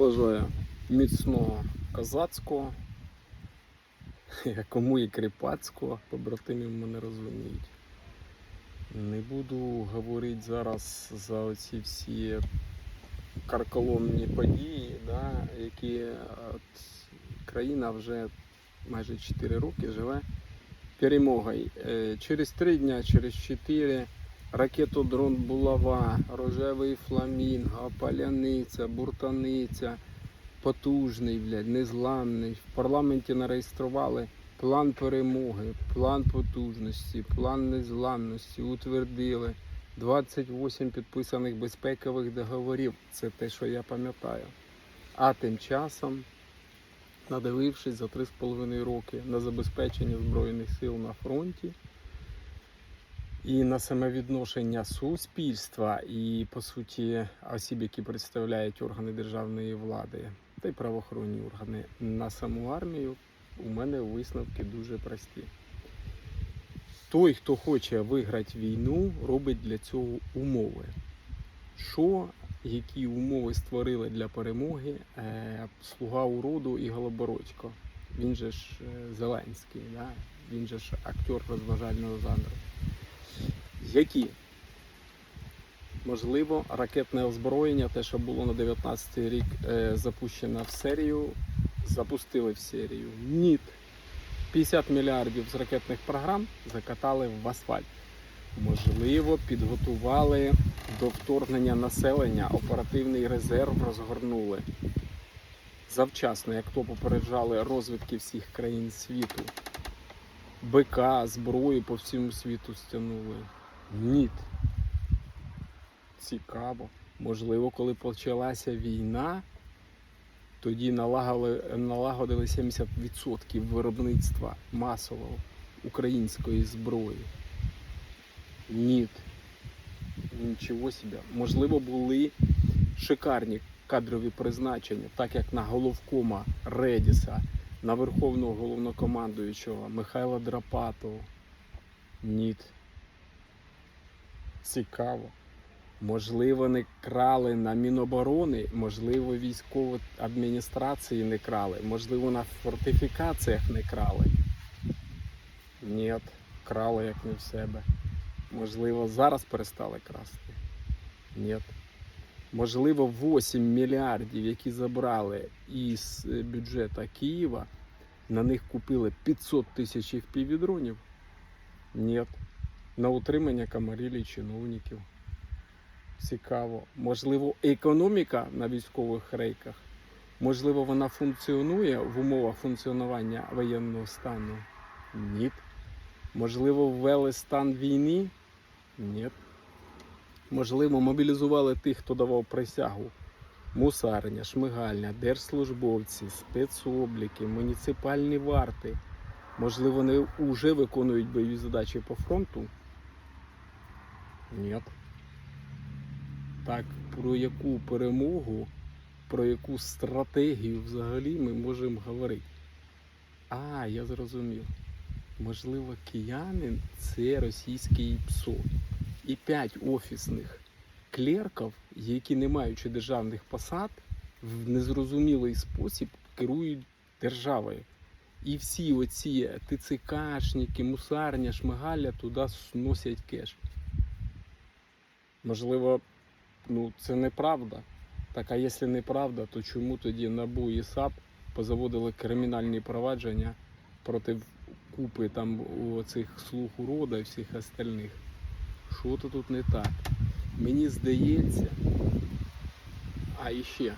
Бажаю міцного козацького, кому і кріпацького, побратимів мене розуміють. Не буду говорити зараз за оці всі карколомні події, да, які от, країна вже майже 4 роки живе перемогою. Е, Через 3 дня, через 4 ракетодрон Булава, рожевий фламінго, паляниця, буртаниця, потужний, блядь, незламний. В парламенті нареєстрували план перемоги, план потужності, план незламності, утвердили. 28 підписаних безпекових договорів. Це те, що я пам'ятаю. А тим часом, надивившись за 3,5 роки на забезпечення Збройних сил на фронті і на самовідношення суспільства і, по суті, осіб, які представляють органи державної влади та й правоохоронні органи на саму армію, у мене висновки дуже прості. Той, хто хоче виграти війну, робить для цього умови. Що, які умови створили для перемоги е, слуга уроду і Голобородько? Він же ж е, Зеленський, да? він же ж актер розважального жанру. Які? Можливо, ракетне озброєння, те, що було на 19 рік е, запущено в серію, запустили в серію. Ні. 50 мільярдів з ракетних програм закатали в асфальт. Можливо, підготували до вторгнення населення, оперативний резерв розгорнули. Завчасно, як то попереджали розвідки всіх країн світу. БК, зброю по всьому світу стягнули. Ні. Цікаво. Можливо, коли почалася війна, тоді налагодили 70% виробництва масового української зброї. Ні. Нічого собі. Можливо, були шикарні кадрові призначення, так як на головкома Редіса, на Верховного головнокомандуючого Михайла Драпатова. Ні. Цікаво. Можливо, не крали на Міноборони, можливо, військові адміністрації не крали, можливо, на фортифікаціях не крали. Ні, крали як не в себе. Можливо, зараз перестали красти. Ні. Можливо, 8 мільярдів, які забрали із е, бюджету Києва, на них купили 500 тисяч FPV-дронів. Ні. На утримання камарілі чиновників. Цікаво. Можливо, економіка на військових рейках. Можливо, вона функціонує в умовах функціонування воєнного стану? Ні. Можливо, ввели стан війни? Ні. Можливо, мобілізували тих, хто давав присягу. Мусарня, шмигальня, держслужбовці, спецобліки, муніципальні варти. Можливо, вони вже виконують бойові задачі по фронту? Ні. Так, про яку перемогу, про яку стратегію взагалі ми можемо говорити? А, я зрозумів. Можливо, киянин це російський ПСО. І п'ять офісних клерків, які, не маючи державних посад, в незрозумілий спосіб керують державою. І всі оці ТЦКшники, мусарня, шмигаля туди сносять кеш. Можливо, ну це неправда. Так а якщо неправда, то чому тоді НАБУ і САП позаводили кримінальні провадження проти купи там у цих слуг урода і всіх остальних? Що то тут не так? Мені здається, а і ще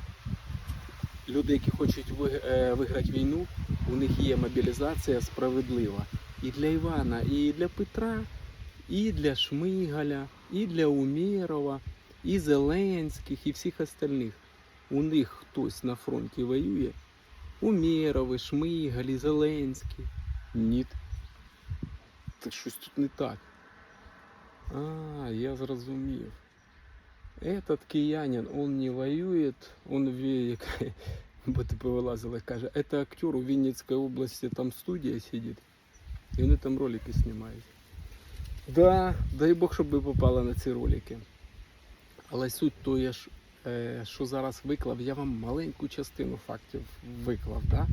люди, які хочуть е, виграти війну, у них є мобілізація справедлива. І для Івана, і для Петра, і для Шмигаля, і для Умєрова, і Зеленських, і всіх остальних. У них хтось на фронті воює. Умєрови, Шмигаль, Зеленський. Ні. Так щось тут не так. А, я зрозумів. Этот киянин, он не воюет, он ве- бо ти повилазила, каже, это актер у Вінницької області, там студія сидить. І вони там ролики знімають. Да, дай Бог, щоб ви попали на ці ролики. Але суть то я ж е, що зараз виклав, я вам маленьку частину фактів виклав. Да?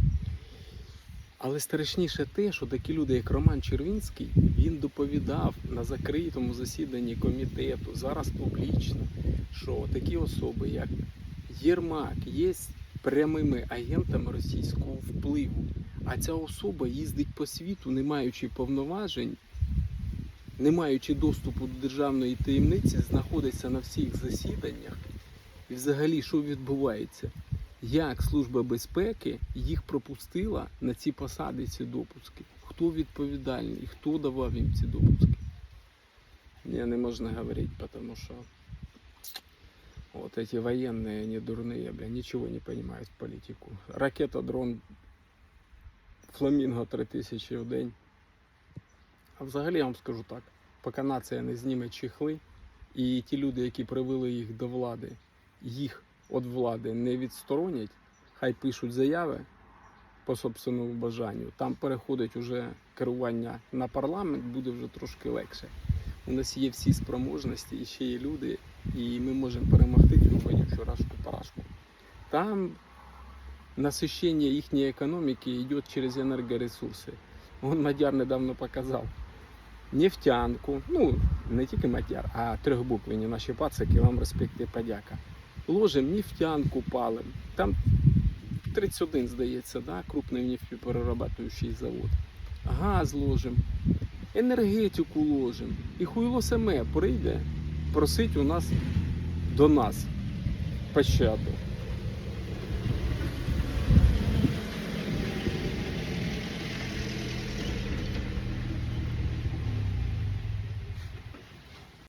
Але страшніше те, що такі люди, як Роман Червінський, він доповідав на закритому засіданні комітету зараз публічно, що такі особи, як Єрмак, є прямими агентами російського впливу. А ця особа їздить по світу, не маючи повноважень, не маючи доступу до державної таємниці, знаходиться на всіх засіданнях. І взагалі, що відбувається? Як Служба безпеки їх пропустила на ці посади, ці допуски? Хто відповідальний? Хто давав їм ці допуски? Мне не можна говорити, потому що вот эти военные, они дурные, бля, ничего не понимают в политику. Ракета, дрон, фламінго 3000 в день. А взагалі я вам скажу так, поки нація не зніме чехли, і ті люди, які привели їх до влади, їх від влади не відсторонять, хай пишуть заяви по собственному бажанню. Там переходить уже керування на парламент, буде вже трошки легше. У нас є всі спроможності, і ще є люди, і ми можемо перемогти цю вонючу рашку парашку. Там насищення їхньої економіки йде через енергоресурси. Вон Мадяр недавно показав. Нефтянку, ну не тільки Мадяр, а трьохбуквені наші пацики, вам респект і подяка. Ложим нефтянку палим. Там 31, здається, да? крупний нефтеперерабатуючий завод. Газ ложим, енергетику ложим. І хуйло саме прийде просить у нас до нас пощаду.